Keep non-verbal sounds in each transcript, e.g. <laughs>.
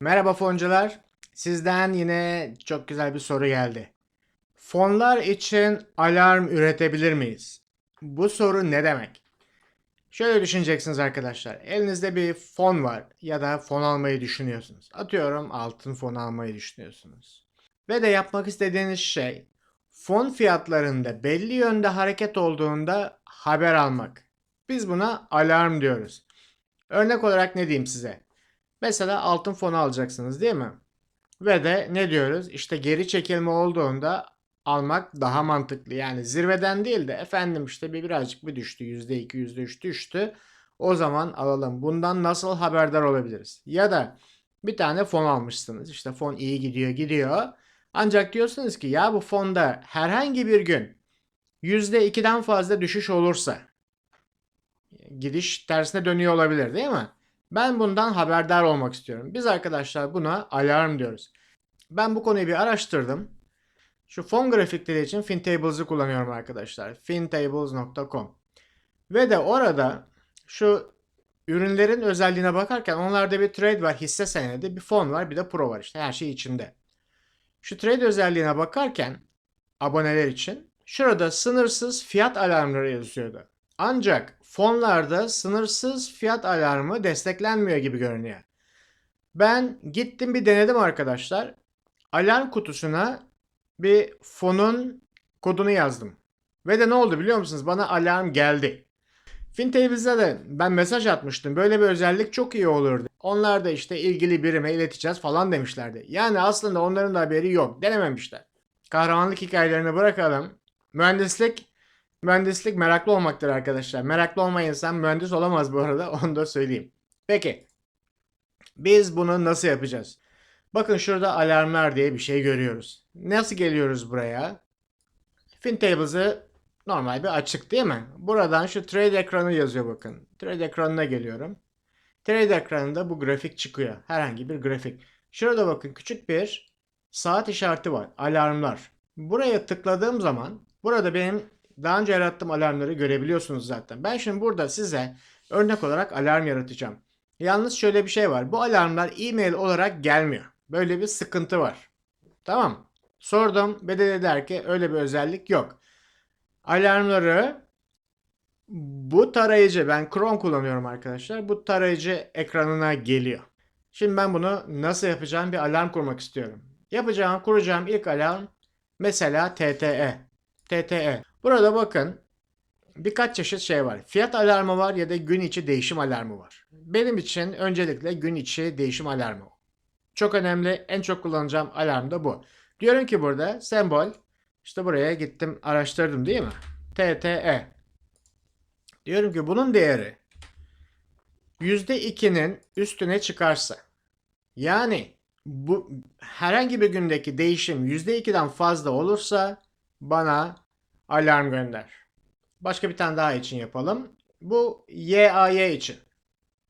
Merhaba foncular. Sizden yine çok güzel bir soru geldi. Fonlar için alarm üretebilir miyiz? Bu soru ne demek? Şöyle düşüneceksiniz arkadaşlar. Elinizde bir fon var ya da fon almayı düşünüyorsunuz. Atıyorum altın fon almayı düşünüyorsunuz. Ve de yapmak istediğiniz şey fon fiyatlarında belli yönde hareket olduğunda haber almak. Biz buna alarm diyoruz. Örnek olarak ne diyeyim size? Mesela altın fonu alacaksınız değil mi? Ve de ne diyoruz? İşte geri çekilme olduğunda almak daha mantıklı. Yani zirveden değil de efendim işte bir birazcık bir düştü. %2, %3 düştü. O zaman alalım. Bundan nasıl haberdar olabiliriz? Ya da bir tane fon almışsınız. İşte fon iyi gidiyor gidiyor. Ancak diyorsunuz ki ya bu fonda herhangi bir gün %2'den fazla düşüş olursa gidiş tersine dönüyor olabilir değil mi? Ben bundan haberdar olmak istiyorum. Biz arkadaşlar buna alarm diyoruz. Ben bu konuyu bir araştırdım. Şu fon grafikleri için FinTables'ı kullanıyorum arkadaşlar. fintables.com. Ve de orada şu ürünlerin özelliğine bakarken onlarda bir trade var, hisse senedi, bir fon var, bir de pro var işte her şey içinde. Şu trade özelliğine bakarken aboneler için şurada sınırsız fiyat alarmları yazıyordu. Ancak fonlarda sınırsız fiyat alarmı desteklenmiyor gibi görünüyor. Ben gittim bir denedim arkadaşlar. Alarm kutusuna bir fonun kodunu yazdım. Ve de ne oldu biliyor musunuz? Bana alarm geldi. FinTables'e de ben mesaj atmıştım. Böyle bir özellik çok iyi olurdu. Onlar da işte ilgili birime ileteceğiz falan demişlerdi. Yani aslında onların da haberi yok. Denememişler. Kahramanlık hikayelerini bırakalım. Mühendislik Mühendislik meraklı olmaktır arkadaşlar. Meraklı olmayan insan mühendis olamaz bu arada. <laughs> Onu da söyleyeyim. Peki. Biz bunu nasıl yapacağız? Bakın şurada alarmlar diye bir şey görüyoruz. Nasıl geliyoruz buraya? FinTables'ı normal bir açık değil mi? Buradan şu trade ekranı yazıyor bakın. Trade ekranına geliyorum. Trade ekranında bu grafik çıkıyor. Herhangi bir grafik. Şurada bakın küçük bir saat işareti var. Alarmlar. Buraya tıkladığım zaman burada benim daha önce yarattığım alarmları görebiliyorsunuz zaten. Ben şimdi burada size örnek olarak alarm yaratacağım. Yalnız şöyle bir şey var. Bu alarmlar e-mail olarak gelmiyor. Böyle bir sıkıntı var. Tamam. Sordum ve de dediler ki öyle bir özellik yok. Alarmları bu tarayıcı ben Chrome kullanıyorum arkadaşlar. Bu tarayıcı ekranına geliyor. Şimdi ben bunu nasıl yapacağım bir alarm kurmak istiyorum. Yapacağım, kuracağım ilk alarm mesela TTE. TTE. Burada bakın birkaç çeşit şey var. Fiyat alarmı var ya da gün içi değişim alarmı var. Benim için öncelikle gün içi değişim alarmı. Çok önemli, en çok kullanacağım alarm da bu. Diyorum ki burada sembol, işte buraya gittim araştırdım değil mi? TTE. Diyorum ki bunun değeri %2'nin üstüne çıkarsa yani bu herhangi bir gündeki değişim %2'den fazla olursa bana alarm gönder. Başka bir tane daha için yapalım. Bu YAY için.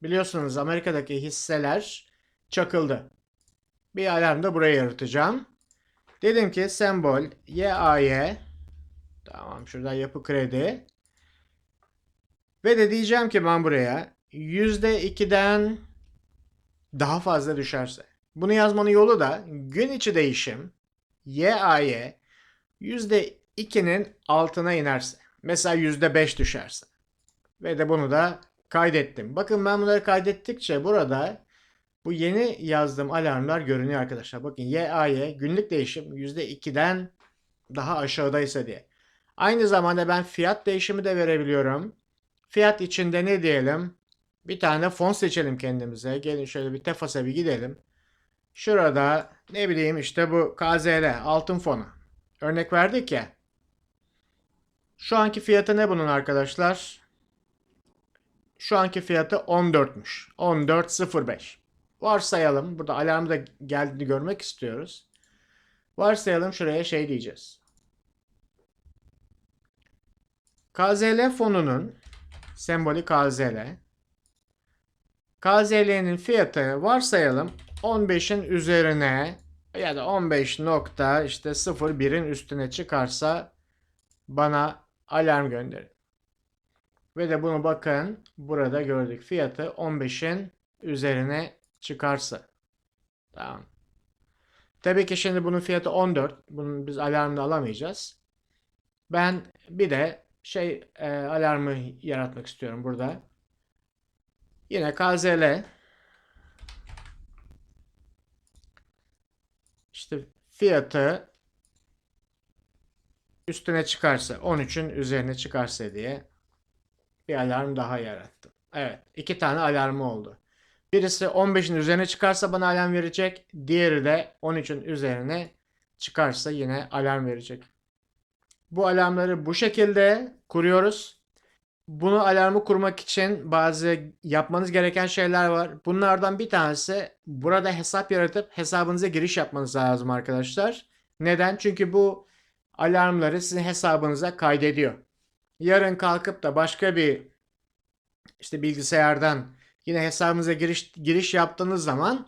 Biliyorsunuz Amerika'daki hisseler çakıldı. Bir alarm da buraya yaratacağım. Dedim ki sembol YAY tamam şurada yapı kredi ve de diyeceğim ki ben buraya %2'den daha fazla düşerse. Bunu yazmanın yolu da gün içi değişim YAY %2'nin altına inerse. Mesela %5 düşerse. Ve de bunu da kaydettim. Bakın ben bunları kaydettikçe burada bu yeni yazdığım alarmlar görünüyor arkadaşlar. Bakın YAY günlük değişim %2'den daha aşağıdaysa diye. Aynı zamanda ben fiyat değişimi de verebiliyorum. Fiyat içinde ne diyelim? Bir tane fon seçelim kendimize. Gelin şöyle bir Tefas'a bir gidelim. Şurada ne bileyim işte bu KZL altın fonu. Örnek verdik ya. Şu anki fiyatı ne bunun arkadaşlar? Şu anki fiyatı 14'müş. 14.05. Varsayalım. Burada alarmı da geldiğini görmek istiyoruz. Varsayalım şuraya şey diyeceğiz. KZL fonunun sembolü KZL. KZL'nin fiyatı varsayalım 15'in üzerine ya da 15 nokta işte 01'in üstüne çıkarsa bana alarm gönderin. Ve de bunu bakın burada gördük fiyatı 15'in üzerine çıkarsa. Tamam. Tabii ki şimdi bunun fiyatı 14. Bunun biz alarmını alamayacağız. Ben bir de şey e, alarmı yaratmak istiyorum burada. Yine KZL. İşte fiyatı üstüne çıkarsa 13'ün üzerine çıkarsa diye bir alarm daha yarattım. Evet, iki tane alarmı oldu. Birisi 15'in üzerine çıkarsa bana alarm verecek. Diğeri de 13'ün üzerine çıkarsa yine alarm verecek. Bu alarmları bu şekilde kuruyoruz. Bunu alarmı kurmak için bazı yapmanız gereken şeyler var. Bunlardan bir tanesi burada hesap yaratıp hesabınıza giriş yapmanız lazım arkadaşlar. Neden? Çünkü bu alarmları sizin hesabınıza kaydediyor. Yarın kalkıp da başka bir işte bilgisayardan yine hesabınıza giriş giriş yaptığınız zaman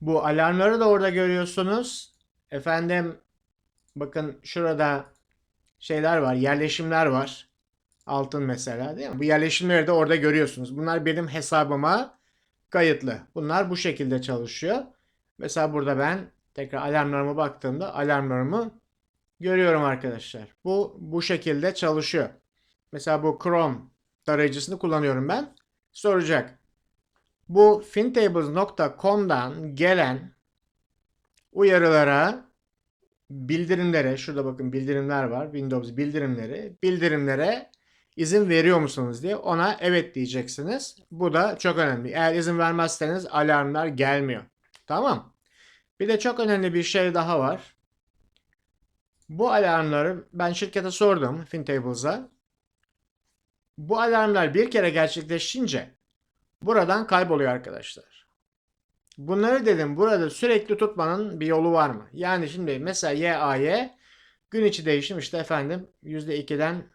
bu alarmları da orada görüyorsunuz. Efendim bakın şurada şeyler var, yerleşimler var. Altın mesela değil mi? Bu yerleşimleri de orada görüyorsunuz. Bunlar benim hesabıma kayıtlı. Bunlar bu şekilde çalışıyor. Mesela burada ben tekrar alarmlarıma baktığımda alarmlarımı görüyorum arkadaşlar. Bu bu şekilde çalışıyor. Mesela bu Chrome tarayıcısını kullanıyorum ben. Soracak. Bu fintables.com'dan gelen uyarılara bildirimlere şurada bakın bildirimler var. Windows bildirimleri. Bildirimlere izin veriyor musunuz diye ona evet diyeceksiniz. Bu da çok önemli. Eğer izin vermezseniz alarmlar gelmiyor. Tamam. Bir de çok önemli bir şey daha var. Bu alarmları ben şirkete sordum Fintables'a. Bu alarmlar bir kere gerçekleşince buradan kayboluyor arkadaşlar. Bunları dedim burada sürekli tutmanın bir yolu var mı? Yani şimdi mesela YAY gün içi değişim işte efendim %2'den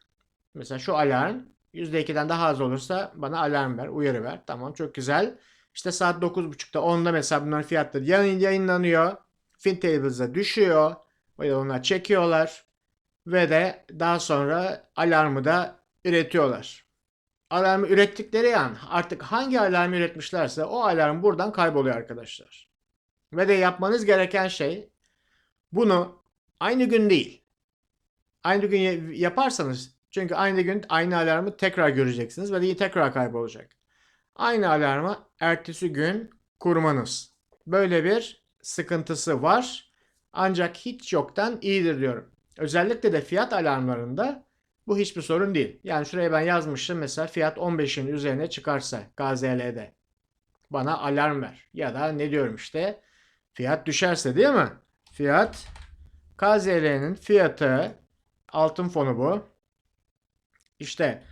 mesela şu alarm %2'den daha az olursa bana alarm ver, uyarı ver. Tamam çok güzel. İşte saat 9.30'da 10'da mesela bunların fiyatları yayın, yayınlanıyor. Fintables'a düşüyor. Onlar çekiyorlar. Ve de daha sonra alarmı da üretiyorlar. Alarmı ürettikleri an artık hangi alarmı üretmişlerse o alarm buradan kayboluyor arkadaşlar. Ve de yapmanız gereken şey bunu aynı gün değil. Aynı gün yaparsanız çünkü aynı gün aynı alarmı tekrar göreceksiniz ve de tekrar kaybolacak. Aynı alarmı ertesi gün kurmanız. Böyle bir sıkıntısı var. Ancak hiç yoktan iyidir diyorum. Özellikle de fiyat alarmlarında bu hiçbir sorun değil. Yani şuraya ben yazmıştım mesela fiyat 15'in üzerine çıkarsa KZL'de bana alarm ver. Ya da ne diyorum işte fiyat düşerse değil mi? Fiyat KZL'nin fiyatı altın fonu bu. İşte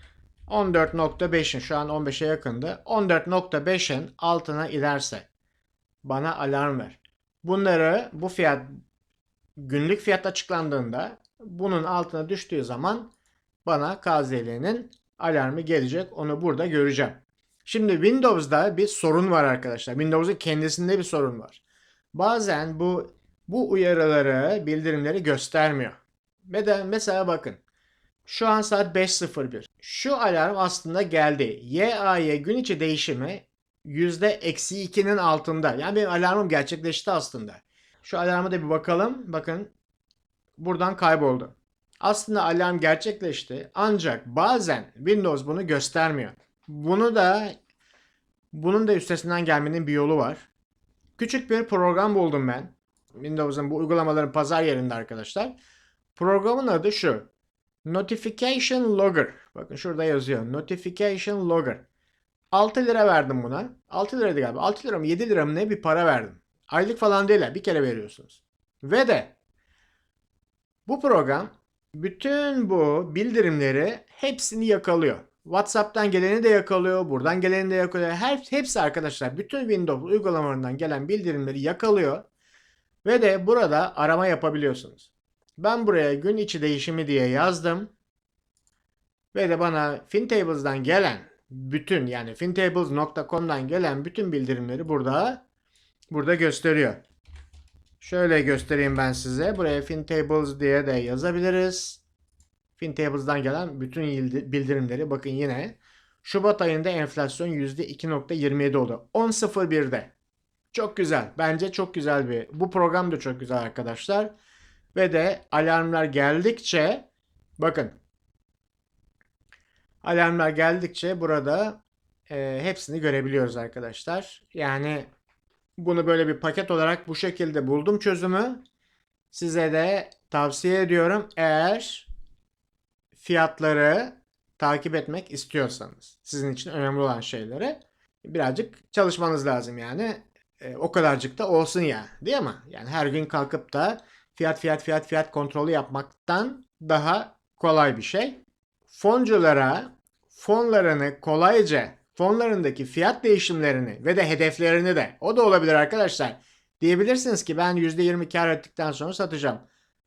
14.5'in şu an 15'e yakındı. 14.5'in altına inerse bana alarm ver. Bunları bu fiyat günlük fiyat açıklandığında bunun altına düştüğü zaman bana KZL'nin alarmı gelecek. Onu burada göreceğim. Şimdi Windows'da bir sorun var arkadaşlar. Windows'un kendisinde bir sorun var. Bazen bu bu uyarıları, bildirimleri göstermiyor. Ve de mesela bakın. Şu an saat 5.01. Şu alarm aslında geldi. YAY gün içi değişimi %-2'nin altında. Yani benim alarmım gerçekleşti aslında. Şu alarma da bir bakalım. Bakın buradan kayboldu. Aslında alarm gerçekleşti ancak bazen Windows bunu göstermiyor. Bunu da bunun da üstesinden gelmenin bir yolu var. Küçük bir program buldum ben. Windows'un bu uygulamaların pazar yerinde arkadaşlar. Programın adı şu. Notification Logger. Bakın şurada yazıyor. Notification Logger. 6 lira verdim buna. 6 liraydı galiba. 6 lira mı 7 lira mı ne bir para verdim. Aylık falan değil. Bir kere veriyorsunuz. Ve de bu program bütün bu bildirimleri hepsini yakalıyor. WhatsApp'tan geleni de yakalıyor, buradan geleni de yakalıyor. Her, hepsi arkadaşlar bütün Windows uygulamalarından gelen bildirimleri yakalıyor. Ve de burada arama yapabiliyorsunuz. Ben buraya gün içi değişimi diye yazdım. Ve de bana Fintables'dan gelen bütün yani fintables.com'dan gelen bütün bildirimleri burada burada gösteriyor. Şöyle göstereyim ben size. Buraya FinTables diye de yazabiliriz. FinTables'dan gelen bütün bildirimleri bakın yine. Şubat ayında enflasyon %2.27 oldu. 10.01'de. Çok güzel. Bence çok güzel bir. Bu program da çok güzel arkadaşlar. Ve de alarmlar geldikçe bakın alarmlar geldikçe burada e, hepsini görebiliyoruz arkadaşlar. Yani bunu böyle bir paket olarak bu şekilde buldum çözümü. Size de tavsiye ediyorum. Eğer fiyatları takip etmek istiyorsanız sizin için önemli olan şeyleri birazcık çalışmanız lazım yani. E, o kadarcık da olsun ya değil mi? Yani her gün kalkıp da fiyat fiyat fiyat fiyat kontrolü yapmaktan daha kolay bir şey. Fonculara fonlarını kolayca fonlarındaki fiyat değişimlerini ve de hedeflerini de o da olabilir arkadaşlar. Diyebilirsiniz ki ben %20 kar ettikten sonra satacağım.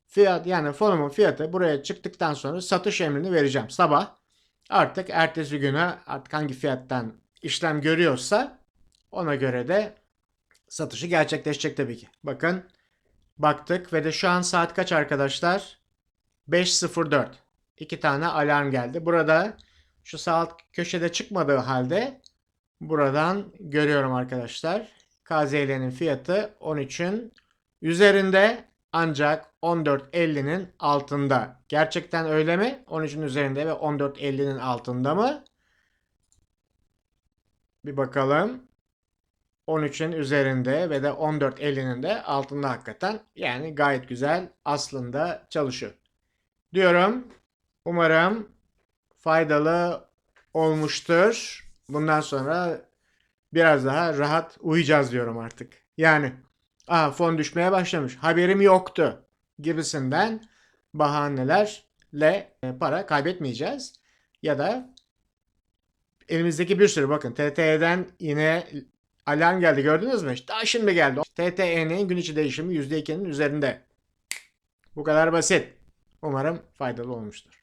Fiyat yani fonumun fiyatı buraya çıktıktan sonra satış emrini vereceğim. Sabah artık ertesi güne artık hangi fiyattan işlem görüyorsa ona göre de satışı gerçekleşecek tabii ki. Bakın baktık ve de şu an saat kaç arkadaşlar? 5.04. İki tane alarm geldi. Burada şu saat köşede çıkmadığı halde buradan görüyorum arkadaşlar. KZL'nin fiyatı 13'ün üzerinde ancak 14.50'nin altında. Gerçekten öyle mi? 13'ün üzerinde ve 14.50'nin altında mı? Bir bakalım. 13'ün üzerinde ve de 14.50'nin de altında hakikaten. Yani gayet güzel aslında çalışıyor. Diyorum. Umarım faydalı olmuştur. Bundan sonra biraz daha rahat uyuyacağız diyorum artık. Yani Aa, fon düşmeye başlamış. Haberim yoktu gibisinden bahanelerle e, para kaybetmeyeceğiz. Ya da elimizdeki bir sürü bakın TTE'den yine alarm geldi gördünüz mü? Daha şimdi geldi. TTE'nin gün içi değişimi %2'nin üzerinde. Bu kadar basit. Umarım faydalı olmuştur.